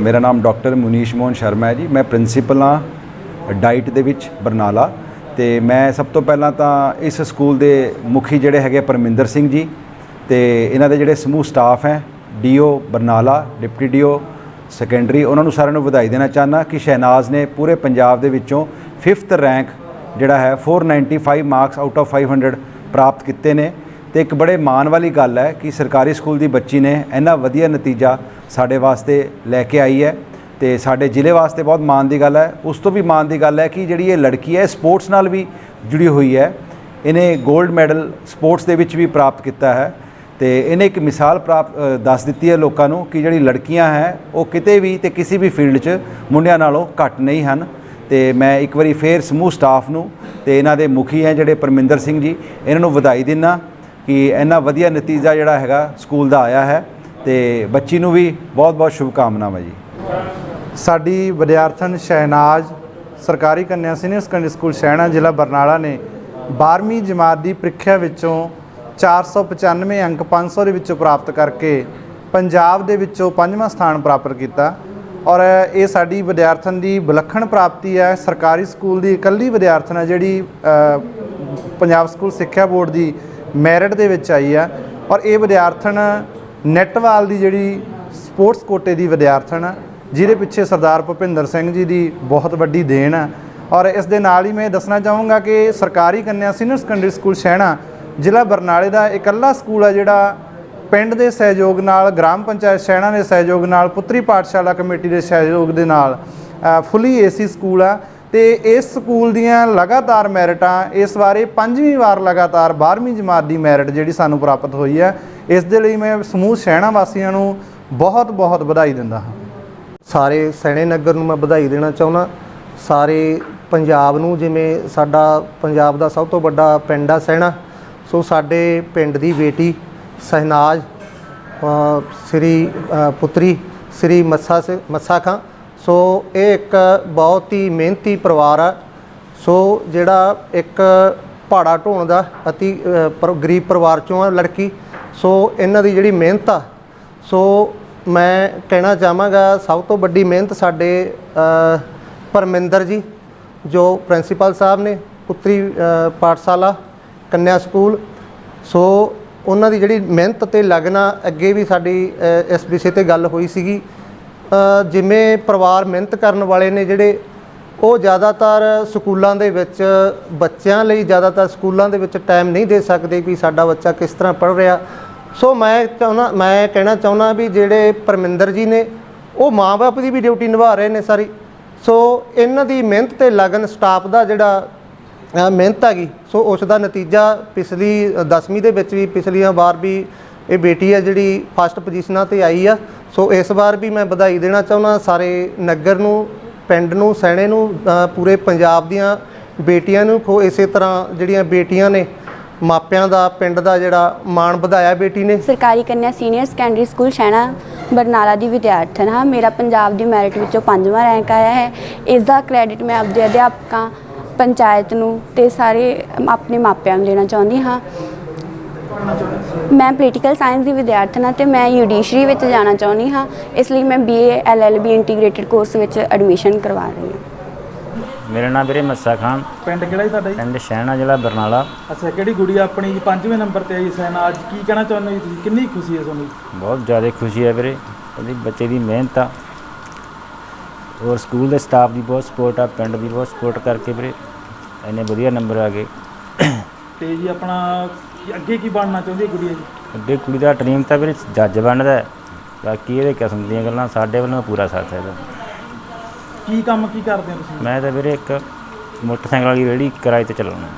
ਮੇਰਾ ਨਾਮ ਡਾਕਟਰ ਮੁਨੀਸ਼ ਮੋਹਨ ਸ਼ਰਮਾ ਹੈ ਜੀ। ਮੈਂ ਪ੍ਰਿੰਸੀਪਲ ਹਾਂ ਡਾਈਟ ਦੇ ਵਿੱਚ ਬਰਨਾਲਾ ਤੇ ਮੈਂ ਸਭ ਤੋਂ ਪਹਿਲਾਂ ਤਾਂ ਇਸ ਸਕੂਲ ਦੇ ਮੁਖੀ ਜਿਹੜੇ ਹੈਗੇ ਪਰਮਿੰਦਰ ਸਿੰਘ ਜੀ ਤੇ ਇਹਨਾਂ ਦੇ ਜਿਹੜੇ ਸਮੂਹ ਸਟਾਫ ਹੈ, DO Barnala, deputy DO, secondary, ਉਹਨਾਂ ਨੂੰ ਸਾਰਿਆਂ ਨੂੰ ਵਧਾਈ ਦੇਣਾ ਚਾਹਨਾ ਕਿ ਸ਼ਹਿਨਾਜ਼ ਨੇ ਪੂਰੇ ਪੰਜਾਬ ਦੇ ਵਿੱਚੋਂ 5th ਰੈਂਕ ਜਿਹੜਾ ਹੈ 495 ਮਾਰਕਸ ਆਊਟ ਆਫ 500 ਪ੍ਰਾਪਤ ਕੀਤੇ ਨੇ। ਤੇ ਇੱਕ ਬੜੇ ਮਾਣ ਵਾਲੀ ਗੱਲ ਹੈ ਕਿ ਸਰਕਾਰੀ ਸਕੂਲ ਦੀ ਬੱਚੀ ਨੇ ਇੰਨਾ ਵਧੀਆ ਨਤੀਜਾ ਸਾਡੇ ਵਾਸਤੇ ਲੈ ਕੇ ਆਈ ਹੈ ਤੇ ਸਾਡੇ ਜ਼ਿਲ੍ਹੇ ਵਾਸਤੇ ਬਹੁਤ ਮਾਣ ਦੀ ਗੱਲ ਹੈ। ਉਸ ਤੋਂ ਵੀ ਮਾਣ ਦੀ ਗੱਲ ਹੈ ਕਿ ਜਿਹੜੀ ਇਹ ਲੜਕੀ ਹੈ ਸਪੋਰਟਸ ਨਾਲ ਵੀ ਜੁੜੀ ਹੋਈ ਹੈ। ਇਹਨੇ 골ਡ ਮੈਡਲ ਸਪੋਰਟਸ ਦੇ ਵਿੱਚ ਵੀ ਪ੍ਰਾਪਤ ਕੀਤਾ ਹੈ ਤੇ ਇਹਨੇ ਇੱਕ ਮਿਸਾਲ ਪ੍ਰਾਪਤ ਦੱਸ ਦਿੱਤੀ ਹੈ ਲੋਕਾਂ ਨੂੰ ਕਿ ਜਿਹੜੀ ਲੜਕੀਆਂ ਹੈ, ਉਹ ਕਿਤੇ ਵੀ ਤੇ ਕਿਸੇ ਵੀ ਫੀਲਡ 'ਚ ਮੁੰਡਿਆਂ ਨਾਲੋਂ ਘੱਟ ਨਹੀਂ ਹਨ। ਤੇ ਮੈਂ ਇੱਕ ਵਾਰੀ ਫੇਰ ਸਮੂਹ ਸਟਾਫ ਨੂੰ ਤੇ ਇਹਨਾਂ ਦੇ ਮੁਖੀ ਹੈ ਜਿਹੜੇ ਪਰਮਿੰਦਰ ਸਿੰਘ ਜੀ, ਇਹਨਾਂ ਨੂੰ ਵਧਾਈ ਦਿੰਨਾ ਕਿ ਇੰਨਾ ਵਧੀਆ ਨਤੀਜਾ ਜਿਹੜਾ ਹੈਗਾ ਸਕੂਲ ਦਾ ਆਇਆ ਹੈ ਤੇ ਬੱਚੀ ਨੂੰ ਵੀ ਬਹੁਤ ਬਹੁਤ ਸ਼ੁਭਕਾਮਨਾਵਾਂ ਜੀ। ਸਾਡੀ ਵਿਦਿਆਰਥਣ ਸ਼ਹਿਨਾਜ਼ ਸਰਕਾਰੀ ਕੰਨਿਆ ਸੀਨੀਅਰ ਸੈਕੰਡਰੀ ਸਕੂਲ ਸ਼ਹਿਣਾ ਜ਼ਿਲ੍ਹਾ ਬਰਨਾਲਾ ਨੇ 12ਵੀਂ ਜਮਾਤ ਦੀ ਪ੍ਰੀਖਿਆ ਵਿੱਚੋਂ 495 ਅੰਕ 500 ਦੇ ਵਿੱਚੋਂ ਪ੍ਰਾਪਤ ਕਰਕੇ ਪੰਜਾਬ ਦੇ ਵਿੱਚੋਂ ਪੰਜਵਾਂ ਸਥਾਨ ਪ੍ਰਾਪਤ ਕੀਤਾ ਔਰ ਇਹ ਸਾਡੀ ਵਿਦਿਆਰਥਣ ਦੀ ਵਿਲੱਖਣ ਪ੍ਰਾਪਤੀ ਹੈ। ਸਰਕਾਰੀ ਸਕੂਲ ਦੀ ਇਕੱਲੀ ਵਿਦਿਆਰਥਣ ਹੈ ਜਿਹੜੀ ਪੰਜਾਬ ਸਕੂਲ ਸਿੱਖਿਆ ਬੋਰਡ ਦੀ ਮੈਰਿਟ ਦੇ ਵਿੱਚ ਆਈ ਆ ਔਰ ਇਹ ਵਿਦਿਆਰਥਣ ਨੈਟਵਾਲ ਦੀ ਜਿਹੜੀ ਸਪੋਰਟਸ ਕੋਟੇ ਦੀ ਵਿਦਿਆਰਥਣ ਆ, ਜਿਹਦੇ ਪਿੱਛੇ ਸਰਦਾਰ ਭੁਪਿੰਦਰ ਸਿੰਘ ਜੀ ਦੀ ਬਹੁਤ ਵੱਡੀ ਦੇਣ ਆ। ਔਰ ਇਸ ਦੇ ਨਾਲ ਹੀ ਮੈਂ ਦੱਸਣਾ ਚਾਹੂੰਗਾ ਕਿ ਸਰਕਾਰੀ ਕੰਨਿਆ ਸੀਨੀਅਰ ਸੈਕੰਡਰੀ ਸਕੂਲ ਸ਼ਹਿਣਾ, ਜ਼ਿਲ੍ਹਾ ਬਰਨਾਲੇ ਦਾ ਇਕੱਲਾ ਸਕੂਲ ਆ ਜਿਹੜਾ ਪਿੰਡ ਦੇ ਸਹਿਯੋਗ ਨਾਲ, ਗ੍ਰਾਮ ਪੰਚਾਇਤ ਸ਼ਹਿਣਾ ਦੇ ਸਹਿਯੋਗ ਨਾਲ, ਪੁੱਤਰੀ ਪਾਠਸ਼ਾਲਾ ਕਮੇਟੀ ਦੇ ਸਹਿਯੋਗ ਦੇ ਨਾਲ ਫੁੱਲੀ ਏਸੀ ਸਕੂਲ ਆ। ਤੇ ਇਸ ਸਕੂਲ ਦੀਆਂ ਲਗਾਤਾਰ ਮੈਰਿਟਾਂ, ਇਸ ਵਾਰੇ ਪੰਜਵੀਂ ਵਾਰ ਲਗਾਤਾਰ 12ਵੀਂ ਜਮਾਤ ਦੀ ਮੈਰਿਟ ਜਿਹੜੀ ਸਾਨੂੰ ਪ੍ਰਾਪਤ ਹੋਈ ਹੈ, ਇਸ ਦੇ ਲਈ ਮੈਂ ਸਮੂਹ ਸ਼ਹਿਣਾ ਵਾਸੀਆਂ ਨੂੰ ਬਹੁਤ ਬਹੁਤ ਵਧਾਈ ਦਿੰਦਾ ਹਾਂ। ਸਾਰੇ ਸੈਣੇ ਨਗਰ ਨੂੰ ਮੈਂ ਵਧਾਈ ਦੇਣਾ ਚਾਹੁੰਦਾ। ਸਾਰੇ ਪੰਜਾਬ ਨੂੰ, ਜਿਵੇਂ ਸਾਡਾ ਪੰਜਾਬ ਦਾ ਸਭ ਤੋਂ ਵੱਡਾ ਪਿੰਡ ਆ ਸੈਣਾ, ਸੋ ਸਾਡੇ ਪਿੰਡ ਦੀ ਬੇਟੀ ਸਹਿਨਾਜ ਸ੍ਰੀ ਪੁੱਤਰੀ ਸ੍ਰੀ ਮੱਸਾ ਸੇ, ਮੱਸਾ ਖਾਂ ਸੋ ਇਹ ਇੱਕ ਬਹੁਤ ਹੀ ਮਿਹਨਤੀ ਪਰਿਵਾਰ ਆ। ਸੋ ਜਿਹੜਾ ਇੱਕ ਪਹਾੜਾ ਢੋਣ ਦਾ ਅਤੀ ਪਰ, ਗਰੀਬ ਪਰਿਵਾਰ ਚੋਂ ਆ ਲੜਕੀ। ਸੋ ਇਹਨਾਂ ਦੀ ਜਿਹੜੀ ਮਿਹਨਤ ਆ, ਸੋ ਮੈਂ ਕਹਿਣਾ ਚਾਹਾਂਗਾ ਸਭ ਤੋਂ ਵੱਡੀ ਮਿਹਨਤ ਸਾਡੇ ਪਰਮਿੰਦਰ ਜੀ, ਜੋ ਪ੍ਰਿੰਸੀਪਲ ਸਾਹਿਬ ਨੇ, ਪੁੱਤਰੀ ਪਾਠਸ਼ਾਲਾ, ਕੰਨਿਆ ਸਕੂਲ। ਸੋ ਉਹਨਾਂ ਦੀ ਜਿਹੜੀ ਮਿਹਨਤ ਤੇ ਲਗਨਾ ਅੱਗੇ ਵੀ ਸਾਡੀ ਇਸ ਵਿਸ਼ੇ ਤੇ ਗੱਲ ਹੋਈ ਸੀਗੀ। ਜਿਵੇਂ ਪਰਿਵਾਰ ਮਿਹਨਤ ਕਰਨ ਵਾਲੇ ਨੇ ਜਿਹੜੇ, ਉਹ ਜ਼ਿਆਦਾਤਰ ਸਕੂਲਾਂ ਦੇ ਵਿੱਚ ਬੱਚਿਆਂ ਲਈ ਜ਼ਿਆਦਾਤਰ ਸਕੂਲਾਂ ਦੇ ਵਿੱਚ ਟਾਈਮ ਨਹੀਂ ਦੇ ਸਕਦੇ ਵੀ ਸਾਡਾ ਬੱਚਾ ਕਿਸ ਤਰ੍ਹਾਂ ਪੜ੍ਹ ਰਿਹਾ। ਸੋ ਮੈਂ ਚਾਹੁੰਦਾ, ਮੈਂ ਕਹਿਣਾ ਚਾਹੁੰਦਾ ਵੀ ਜਿਹੜੇ ਪਰਮਿੰਦਰ ਜੀ ਨੇ, ਉਹ ਮਾਂ-ਬਾਪ ਦੀ ਵੀ ਡਿਊਟੀ ਨਿਭਾ ਰਹੇ ਨੇ ਸਾਰੀ ਸੋ ਇਹਨਾਂ ਦੀ ਮਿਹਨਤ ਤੇ ਲਗਨ ਸਟਾਫ ਦਾ ਜਿਹੜਾ ਮਿਹਨਤ ਹੈਗੀ ਸੋ ਉਸ ਦਾ ਨਤੀਜਾ ਪਿਛਲੀ 10ਵੀਂ ਦੇ ਵਿੱਚ ਵੀ, ਪਿਛਲੀਆਂ ਵਾਰ ਵੀ ਇਹ ਬੇਟੀ ਆ ਜਿਹੜੀ ਫਸਟ ਪੋਜੀਸ਼ਨਾਂ ਤੇ ਆਈ ਆ। ਸੋ ਇਸ ਵਾਰ ਵੀ ਮੈਂ ਵਧਾਈ ਦੇਣਾ ਚਾਹੁੰਦਾ ਸਾਰੇ ਨਗਰ ਨੂੰ, ਪਿੰਡ ਨੂੰ, ਸੈਣੇ ਨੂੰ ਪੂਰੇ ਪੰਜਾਬ ਦੀਆਂ ਬੇਟੀਆਂ ਨੂੰ, ਖੋ ਇਸੇ ਤਰ੍ਹਾਂ ਜਿਹੜੀਆਂ ਬੇਟੀਆਂ ਨੇ, ਮਾਪਿਆਂ ਦਾ, ਪਿੰਡ ਦਾ ਜਿਹੜਾ ਮਾਣ ਵਧਾਇਆ ਬੇਟੀ ਨੇ। ਸਰਕਾਰੀ ਕੰਨਿਆ senior secondary school Shaina Barnala ਦੀ ਵਿਦਿਆਰਥਣ ਹਾਂ। ਮੇਰਾ ਪੰਜਾਬ ਦੀ ਮੈਰਿਟ ਵਿੱਚੋਂ ਪੰਜਵਾਂ ਰੈਂਕ ਆਇਆ ਹੈ। ਇਸ ਦਾ ਕ੍ਰੈਡਿਟ ਮੈਂ ਆਪਦੇ ਅਧਿਆਪਕਾਂ, ਪੰਚਾਇਤ ਨੂੰ ਤੇ ਸਾਰੇ ਆਪਣੇ ਮਾਪਿਆਂ ਨੂੰ ਦੇਣਾ ਚਾਹੁੰਦੀ ਹਾਂ। ਮੈਂ ਪੋਲੀਟੀਕਲ ਸਾਇੰਸ ਦੀ ਵਿਦਿਆਰਥਣ ਹਾਂ ਤੇ ਮੈਂ ਜੁਡੀਸ਼ਰੀ ਵਿੱਚ ਜਾਣਾ ਚਾਹੁੰਦੀ ਹਾਂ ਇਸ ਲਈ ਮੈਂ ਬੀਏ ਐਲਐਲਬੀ ਇੰਟੀਗ੍ਰੇਟਿਡ ਕੋਰਸ ਵਿੱਚ ਐਡਮਿਸ਼ਨ ਕਰਵਾ ਰਹੀ ਹਾਂ। ਮੇਰਾ ਨਾਮ ਵੀਰੇ ਮੱਸਾ ਖਾਨ। ਪਿੰਡ ਕਿਹੜਾ ਜੀ ਤੁਹਾਡਾ ਜੀ? ਪਿੰਡ ਸ਼ਹਿਣਾ ਜ਼ਿਲ੍ਹਾ ਬਰਨਾਲਾ। ਅੱਛਾ ਕਿਹੜੀ ਗੁੜੀਆ ਆਪਣੀ? ਜੀ ਪੰਜਵੇਂ ਨੰਬਰ ਤੇ ਆਈ ਸੈਨਾ। ਅੱਜ ਕੀ ਕਹਿਣਾ ਚਾਹੁੰਦੇ ਹੋ ਤੁਸੀਂ? ਕਿੰਨੀ ਖੁਸ਼ੀ ਹੈ ਤੁਹਾਨੂੰ? ਬਹੁਤ ਜ਼ਿਆਦਾ ਖੁਸ਼ੀ ਹੈ ਵੀਰੇ। ਉਹਦੀ ਬੱਚੇ ਦੀ ਮਿਹਨਤ ਆ। ਔਰ ਸਕੂਲ ਦੇ ਸਟਾਫ ਦੀ ਬਹੁਤ ਸਪੋਰਟ ਆ ਪਿੰਡ ਦੀ ਬਹੁਤ ਸਪੋਰਟ ਕਰਕੇ ਵੀਰੇ। ਇੰਨੇ ਵਧੀਆ ਨੰਬਰ ਆ ਗਏ। ਤੇ ਜੀ ਆਪਣਾ ਕੀ- ਅੱਗੇ ਕੀ ਬਣਨਾ ਚਾਹੁੰਦੀ ਹੈ ਗੁੜੀਆ ਜੀ? ਅੱਗੇ ਕੁੜੀ ਦਾ ਡ੍ਰੀਮ ਤਾਂ ਵੀਰੇ ਜੱਜ ਬਣਦਾ ਹੈ। ਬਾਕੀ ਇਹਦੇ ਕਿਸਮ ਦੀਆਂ ਗੱਲਾਂ ਸਾਡੇ ਵੱਲੋਂ ਪੂਰਾ ਸਾਥ ਹੈ। ਇਹਦਾ ਕੀ ਕੰਮ ਕੀ ਕਰਦੇ ਹੋ ਤੁਸੀਂ? ਮੈਂ ਤਾਂ ਵੀਰੇ ਇੱਕ ਮੋਟਰਸਾਈਕਲ ਵਾਲੀ ਰੇਹੜੀ ਕਿਰਾਏ ਤੇ ਚਲਾਉਣਾ